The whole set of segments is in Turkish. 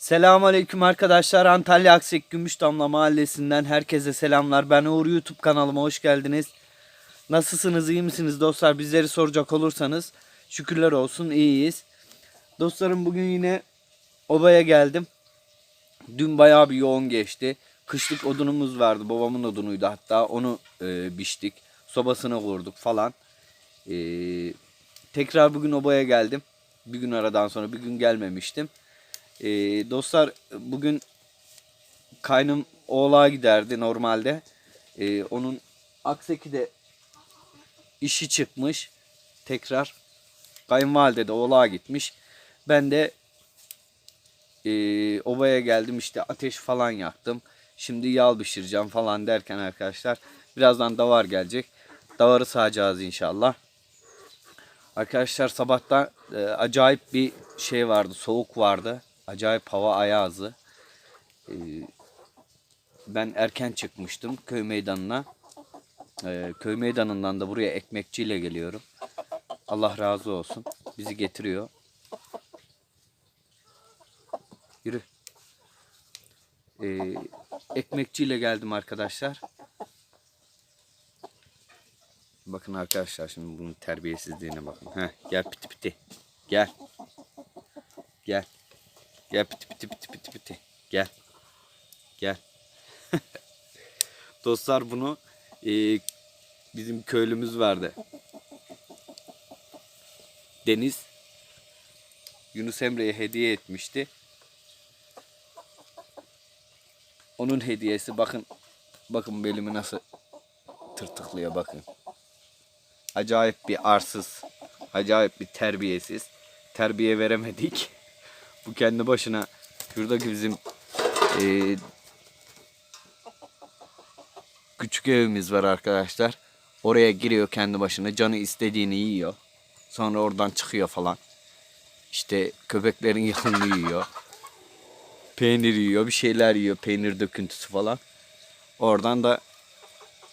Selamünaleyküm arkadaşlar. Antalya Aksek Gümüşdamla mahallesinden herkese selamlar. Ben Uğur YouTube kanalıma hoş geldiniz. Nasılsınız, iyi misiniz dostlar? Bizleri soracak olursanız şükürler olsun iyiyiz. Dostlarım bugün yine obaya geldim. Dün bayağı bir yoğun geçti. Kışlık odunumuz vardı. Babamın odunuydu hatta. Onu e, biçtik. Sobasını kurduk falan. E, tekrar bugün obaya geldim. Bir gün aradan sonra bir gün gelmemiştim. Ee, dostlar bugün kaynım oğlağa giderdi normalde. Ee, onun Akseki'de işi çıkmış. Tekrar kayınvalide de oğlağa gitmiş. Ben de e, obaya geldim işte ateş falan yaktım. Şimdi yağ pişireceğim falan derken arkadaşlar birazdan davar gelecek. Davarı sağacağız inşallah. Arkadaşlar sabahta e, acayip bir şey vardı, soğuk vardı. Acayip hava ayazı. E, ben erken çıkmıştım köy meydanına. E, köy meydanından da buraya ekmekçiyle geliyorum. Allah razı olsun. Bizi getiriyor. Yürü. E, ekmekçiyle geldim arkadaşlar. Bakın arkadaşlar şimdi bunun terbiyesizliğine bakın. Heh, gel piti piti. Gel. Gel. Gel piti piti piti piti piti. Gel. Gel. Dostlar bunu e, bizim köylümüz vardı. Deniz Yunus Emre'ye hediye etmişti. Onun hediyesi bakın bakın belimi nasıl tırtıklıyor bakın acayip bir arsız, acayip bir terbiyesiz. Terbiye veremedik. Bu kendi başına şuradaki bizim e, küçük evimiz var arkadaşlar. Oraya giriyor kendi başına. Canı istediğini yiyor. Sonra oradan çıkıyor falan. İşte köpeklerin yağını yiyor. Peynir yiyor. Bir şeyler yiyor. Peynir döküntüsü falan. Oradan da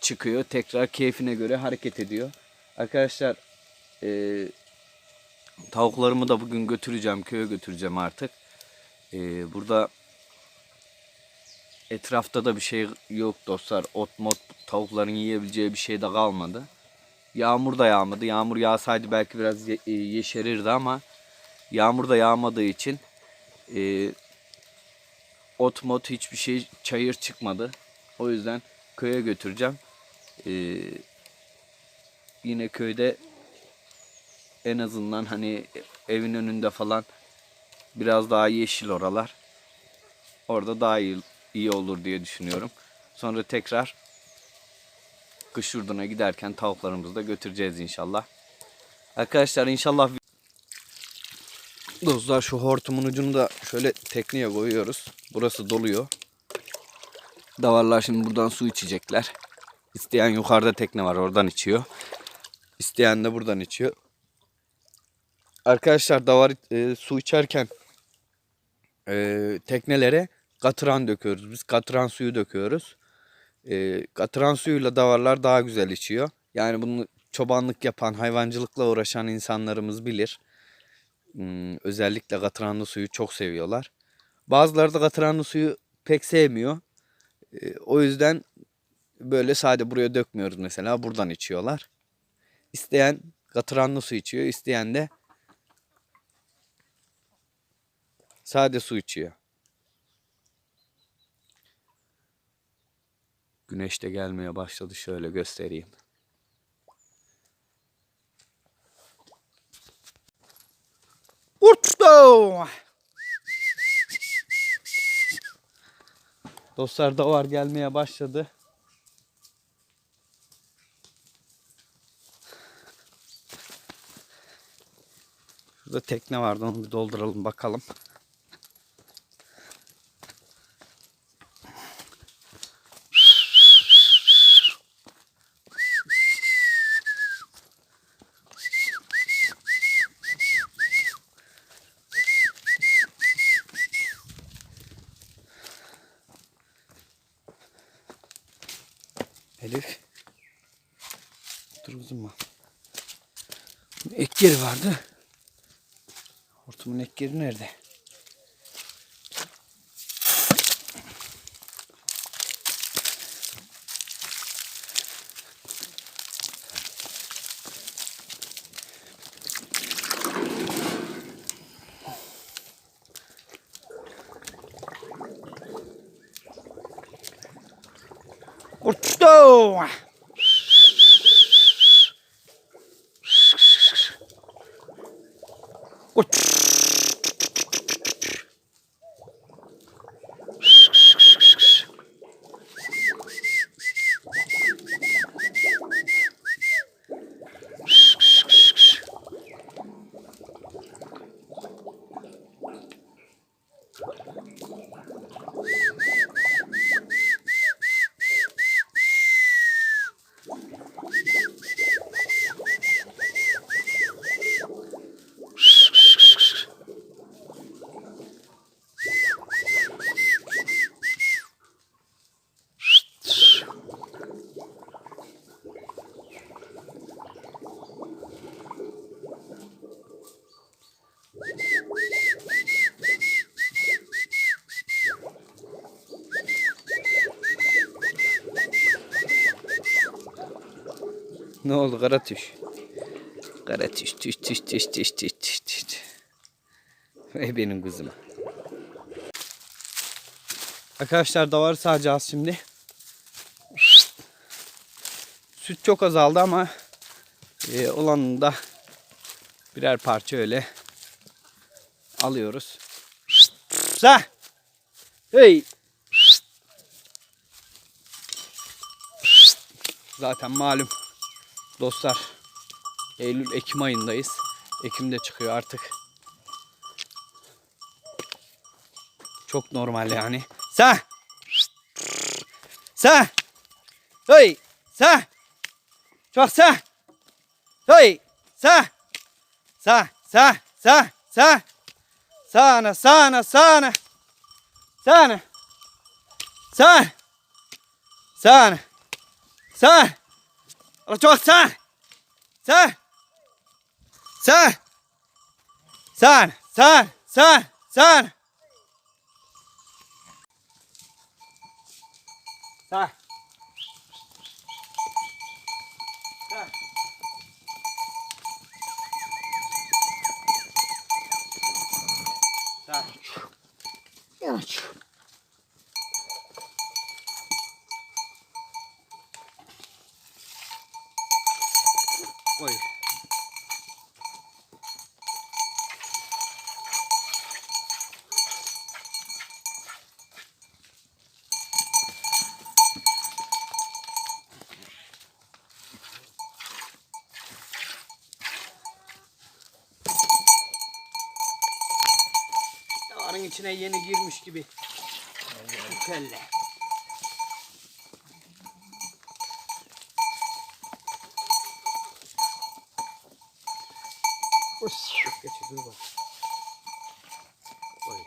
çıkıyor. Tekrar keyfine göre hareket ediyor. Arkadaşlar e, tavuklarımı da bugün götüreceğim. Köye götüreceğim artık. E, burada etrafta da bir şey yok dostlar. Ot mot tavukların yiyebileceği bir şey de kalmadı. Yağmur da yağmadı. Yağmur yağsaydı belki biraz ye- e, yeşerirdi ama yağmur da yağmadığı için e, ot mot hiçbir şey çayır çıkmadı. O yüzden köye götüreceğim. E, yine köyde en azından hani evin önünde falan biraz daha yeşil oralar. Orada daha iyi, iyi olur diye düşünüyorum. Sonra tekrar kış yurduna giderken tavuklarımızı da götüreceğiz inşallah. Arkadaşlar inşallah Dostlar şu hortumun ucunu da şöyle tekneye koyuyoruz. Burası doluyor. Davarlar şimdi buradan su içecekler. İsteyen yukarıda tekne var oradan içiyor. İsteyen de buradan içiyor. Arkadaşlar davar e, su içerken e, teknelere katran döküyoruz. Biz katran suyu döküyoruz. E, katran suyuyla davarlar daha güzel içiyor. Yani bunu çobanlık yapan, hayvancılıkla uğraşan insanlarımız bilir. Hmm, özellikle katranlı suyu çok seviyorlar. Bazıları da katranlı suyu pek sevmiyor. E, o yüzden böyle sade buraya dökmüyoruz mesela. Buradan içiyorlar. İsteyen katıranlı su içiyor. isteyen de sade su içiyor. Güneş de gelmeye başladı. Şöyle göstereyim. Uçtu. Dostlar da var gelmeye başladı. Şurada tekne vardı onu bir dolduralım bakalım. ekleri vardı. Hortumun ekleri nerede? Orta! Ne oldu kara tüş? Kara tüş tüş tüş tüş tüş tüş tüş tüş. Ey benim kızım. Arkadaşlar davarı sağacağız şimdi. Süt çok azaldı ama e, olanını da birer parça öyle alıyoruz. Sa! Hey! Zaten malum dostlar Eylül Ekim ayındayız. Ekim'de çıkıyor artık. Çok normal yani. Sa! Sa! Hey! Sa! Çok sa! Hey! Sa! Sa! Sa! Sa! Sa! Sana, sana, sana. Sana. Sana. Sana. Sana. Ala çok sana. Sana. Sana. Sana. Sana. Sana. Sana. Sana. Sana. Oy. Davarın içine yeni girmiş gibi. Bu kelle. Uş. Geçti dur bak. Oy.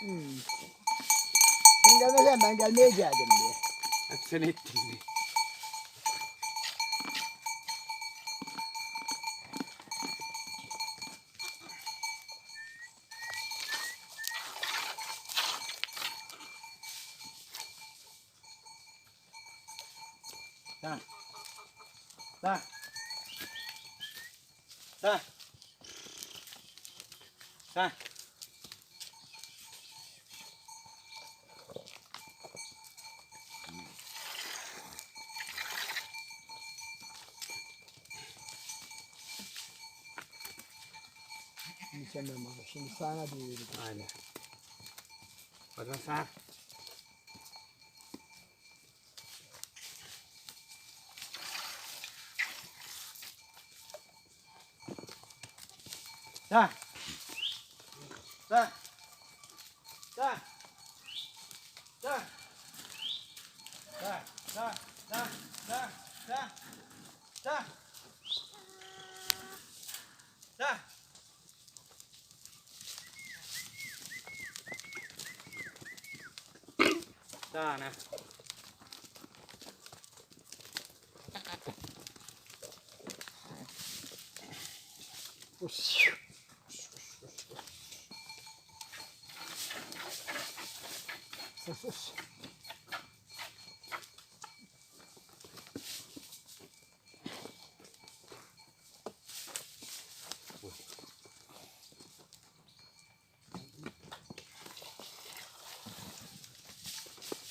Hmm. Ben gelmesem ben gelmeye geldim diye. Hep seni ettim. ra ra ra ra mi sembra una scintillata di... Ah, guarda, sa? Sen. Sen. Sen. Sen. Sen. Sen. Sen. Sen. Sen.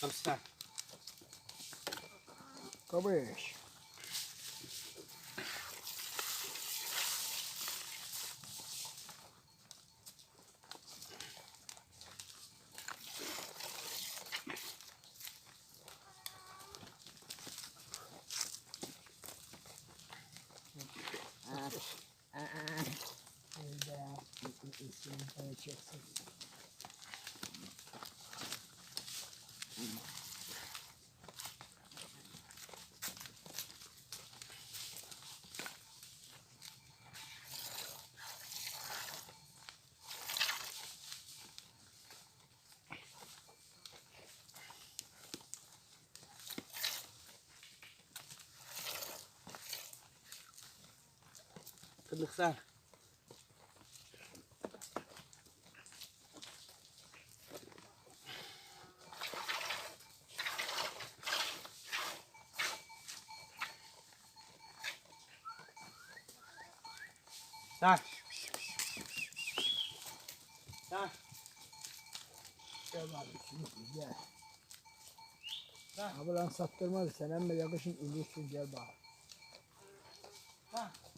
Vamos lá. Como é? Gel abi şimdi gel. Ha. Abi lan sattırmadı sen emme yakışın ilirsin gel bak. Tak.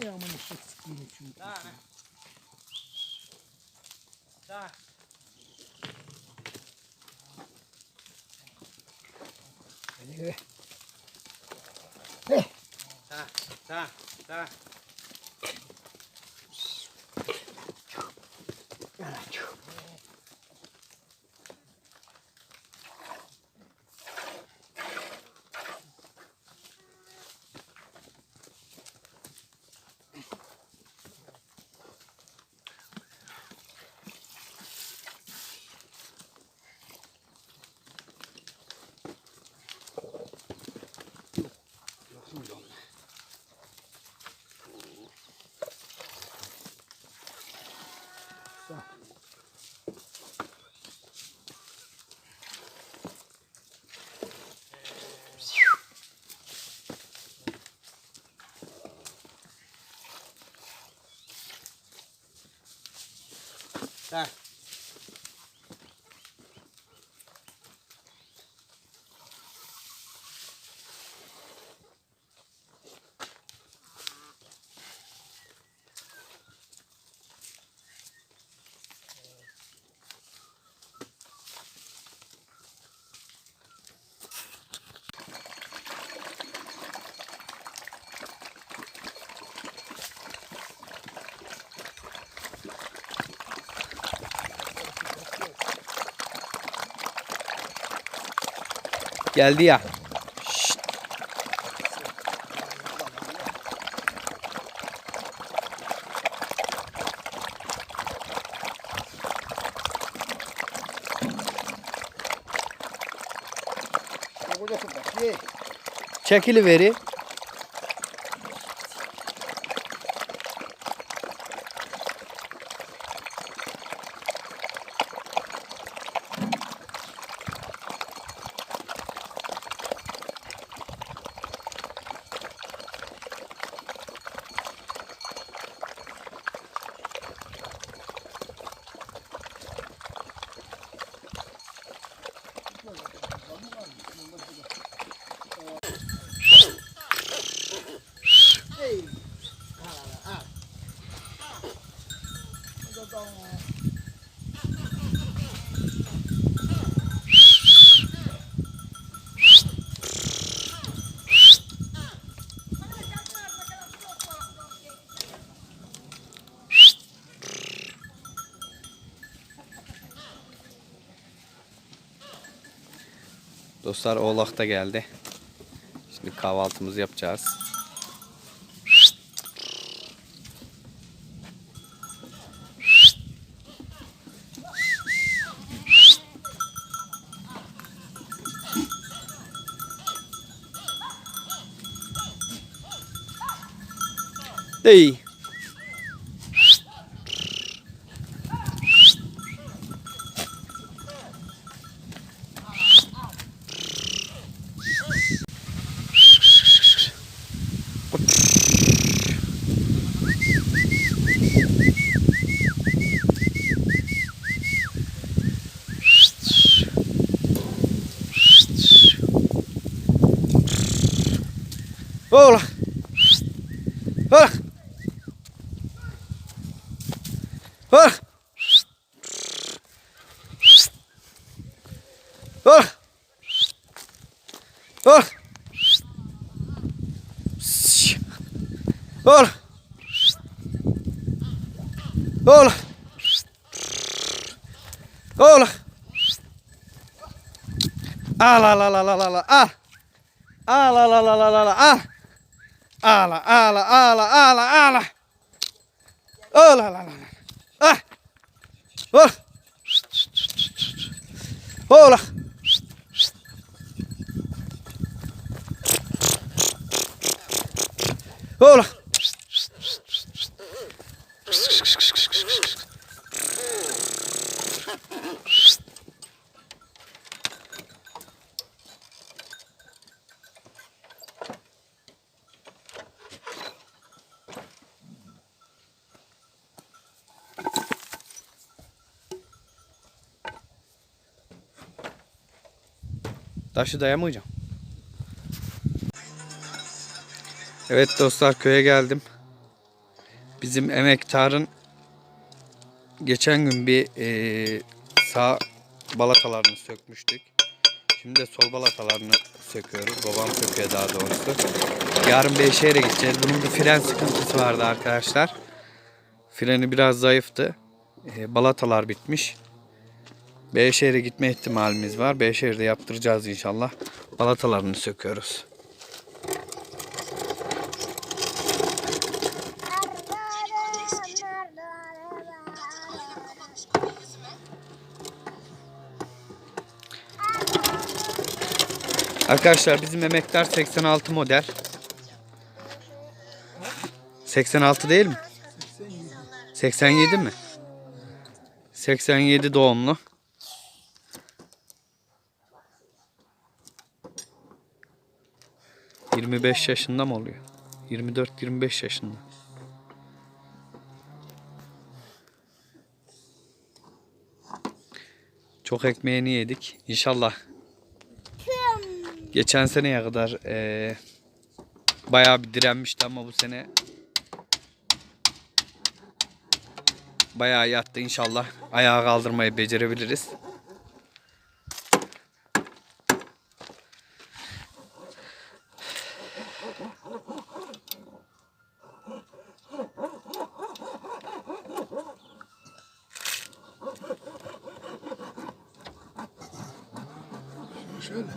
Ja, maar dat zit hier natuurlijk. Daar, hè. Daar. Daar, daar, daar. 来。Geldi ya. Ye. Çekili veri. Dostlar oğlak da geldi. Şimdi kahvaltımızı yapacağız. Değil. Oğlum. Oğlum. Oğlum. Oğlum. Oğlum. Oğlum. Oğlum. Oğlum. Al al al al al al al. Al al al al al al al. Ala, ala, ala, ala, ala. Oh, la, la, la. Ah. Oh. oh Hola. Hola. Oh, Taşı dayamayacağım. Evet dostlar köye geldim. Bizim emektarın geçen gün bir eee, sağ balatalarını sökmüştük. Şimdi de sol balatalarını söküyoruz. Babam söküyor daha doğrusu. Yarın Beyşehir'e gideceğiz. Bunun bir fren sıkıntısı vardı arkadaşlar. Freni biraz zayıftı. Eee, balatalar bitmiş. Beyşehir'e gitme ihtimalimiz var. Beyşehir'de yaptıracağız inşallah. Balatalarını söküyoruz. Arkadaşlar bizim emektar 86 model. 86 değil mi? 87 mi? 87 doğumlu. ...25 yaşında mı oluyor? 24-25 yaşında. Çok ekmeğini yedik. İnşallah geçen seneye kadar eee bayağı bir direnmişti ama bu sene bayağı yattı inşallah. Ayağa kaldırmayı becerebiliriz. Şöyle.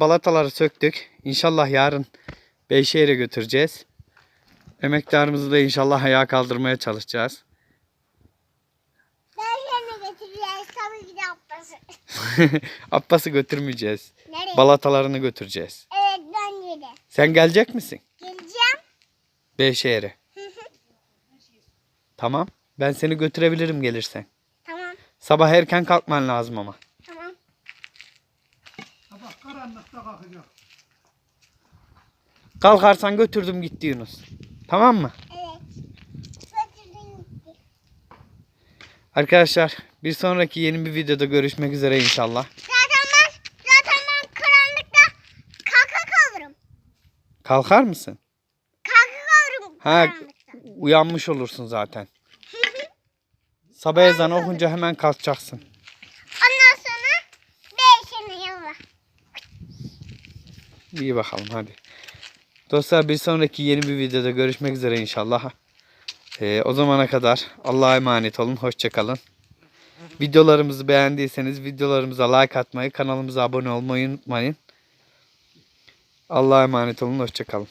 Balataları söktük. İnşallah yarın Beyşehir'e götüreceğiz. Emektarımızı da inşallah ayağa kaldırmaya çalışacağız. Nereye götüreceğiz? Tabii ki de Abbas'ı. Götürmeyeceğiz. Nereye? Balatalarını götüreceğiz. evet ben de. Sen gelecek misin? Geleceğim. Beyşehir'e. Tamam. Ben seni götürebilirim gelirsen. Tamam. Sabah erken kalkman lazım ama. Tamam. Sabah karanlıkta kalkacak. Kalkarsan götürdüm gitti Yunus. Tamam mı? Evet. Götürdün gitti. Arkadaşlar bir sonraki yeni bir videoda görüşmek üzere inşallah. Zaten ben, zaten ben karanlıkta kaka kalırım. Kalkar mısın? Kaka kalırım Ha karanlıkta. uyanmış olursun zaten. Sabah ezanı okunca hemen kalkacaksın. Ondan sonra değişene yolla. İyi bakalım hadi. Dostlar bir sonraki yeni bir videoda görüşmek üzere inşallah. Ee, o zamana kadar Allah'a emanet olun. Hoşçakalın. Videolarımızı beğendiyseniz videolarımıza like atmayı, kanalımıza abone olmayı unutmayın. Allah'a emanet olun. Hoşçakalın.